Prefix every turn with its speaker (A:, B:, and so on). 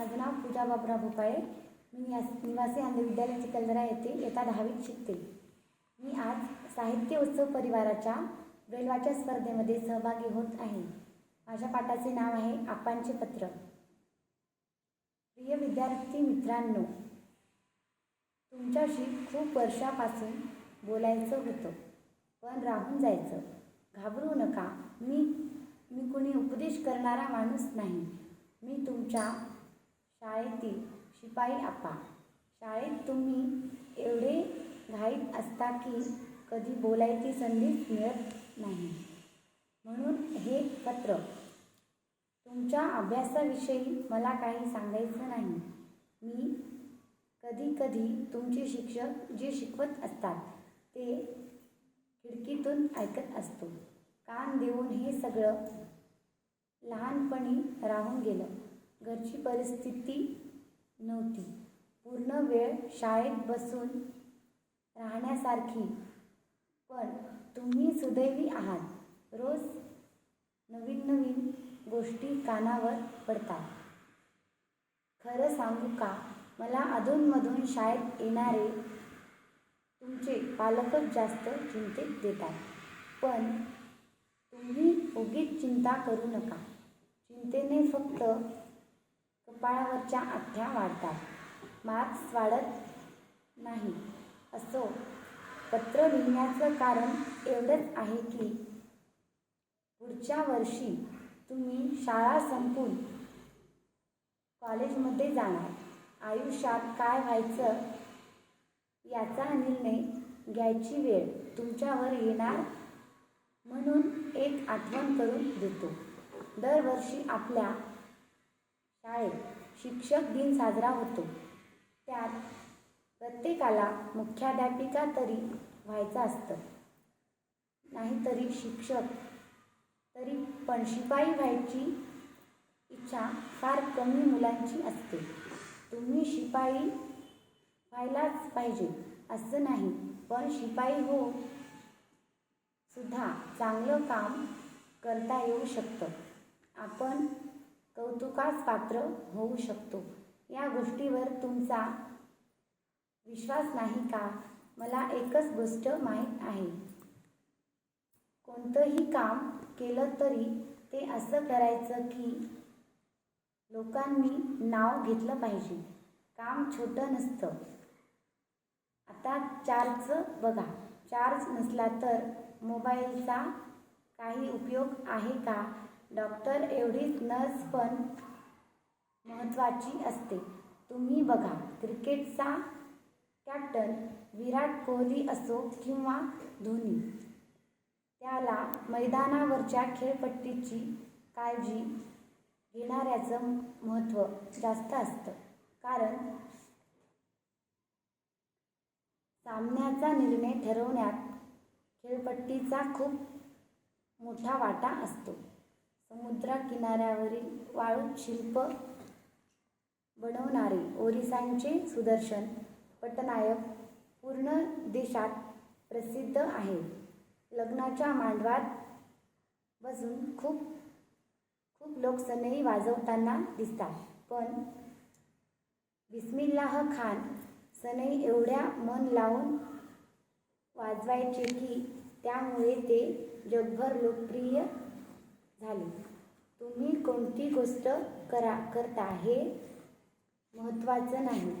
A: माझं नाव पूजा बाबराव भोपाळे मी यास निवासी आंध्र विद्यालय चिखलदरा येथे येता दहावीत शिकते. मी आज साहित्य उत्सव परिवाराच्या ब्रेलवाच्या स्पर्धेमध्ये सहभागी होत आहे. माझ्या पाठाचे नाव आहे आपांचे पत्र. प्रिय विद्यार्थी मित्रांनो तुमच्याशी खूप वर्षापासून बोलायचं होतं पण राहून जायचं. घाबरू नका. मी मी कुणी उपदेश करणारा माणूस नाही. मी तुमच्या शाळेतील शिपाई आपा शाळेत तुम्ही एवढे घाईत असता की कधी बोलायची संधीच मिळत नाही. म्हणून हे पत्र. तुमच्या अभ्यासाविषयी मला काही सांगायचं नाही. मी कधी कधी तुमचे शिक्षक जे शिकवत असतात ते खिडकीतून ऐकत असतो. कान देऊन हे सगळं लहानपणी राहून गेलं. घरची परिस्थिती नव्हती. पूर्ण वेळ शाळेत बसून राहण्यासारखी. पण तुम्ही सुदैवी आहात. रोज नवीन नवीन गोष्टी कानावर पडतात. खरं सांगू का? मला अधूनमधून शाळेत येणारे तुमचे पालकच जास्त चिंतेत देतात. पण तुम्ही उगीच चिंता करू नका. चिंतेने फक्त कपाळावरच्या आठ्या वाढतात. मार्क्स वाढत नाही. असो पत्र लिहिण्याचं कारण एवढंच आहे की पुढच्या वर्षी तुम्ही शाळा संपून कॉलेजमध्ये जाणार. आयुष्यात काय व्हायचं याचा निर्णय घ्यायची वेळ तुमच्यावर येणार म्हणून एक आठवण करून देतो. दरवर्षी आपल्या शाळेत शिक्षक दिन साजरा होतो. त्यात प्रत्येकाला मुख्याध्यापिका तरी व्हायचं असतं. नाहीतरी शिक्षक तरी पण शिपाई व्हायची इच्छा फार कमी मुलांची असते. तुम्ही शिपाई व्हायलाच पाहिजे असं नाही पण शिपाई हो सुद्धा चांगलं काम करता येऊ शकतं. आपण कौतुकास पात्र होऊ शकतो. या गोष्टीवर तुमचा विश्वास नाही का? मला एकच गोष्ट माहीत आहे. कोणतंही काम केलं तरी ते असं करायचं की लोकांनी नाव घेतलं पाहिजे. काम छोटं नसतं. आता चार्जचं बघा. चार्ज नसला तर मोबाईलचा काही उपयोग आहे का? डॉक्टर एवढीच नर्स पण महत्त्वाची असते. तुम्ही बघा क्रिकेटचा कॅप्टन विराट कोहली असो किंवा धोनी त्याला मैदानावरच्या खेळपट्टीची काळजी घेणाऱ्याचं महत्त्व जास्त असतं. कारण सामन्याचा निर्णय ठरवण्यात खेळपट्टीचा खूप मोठा वाटा असतो. समुद्रकिनाऱ्यावरील वाळूत शिल्प बनवणारे ओरिसांचे सुदर्शन पटनायक पूर्ण देशात प्रसिद्ध आहे. लग्नाच्या मांडवात बसून खूप खूप लोक सनई वाजवताना दिसतात. पण बिस्मिल्लाह खान सनई एवढ्या मन लावून वाजवायचे की त्यामुळे ते जगभर लोकप्रिय झाली. तुम्ही कोणती गोष्ट करा करता हे महत्त्वाचं नाही.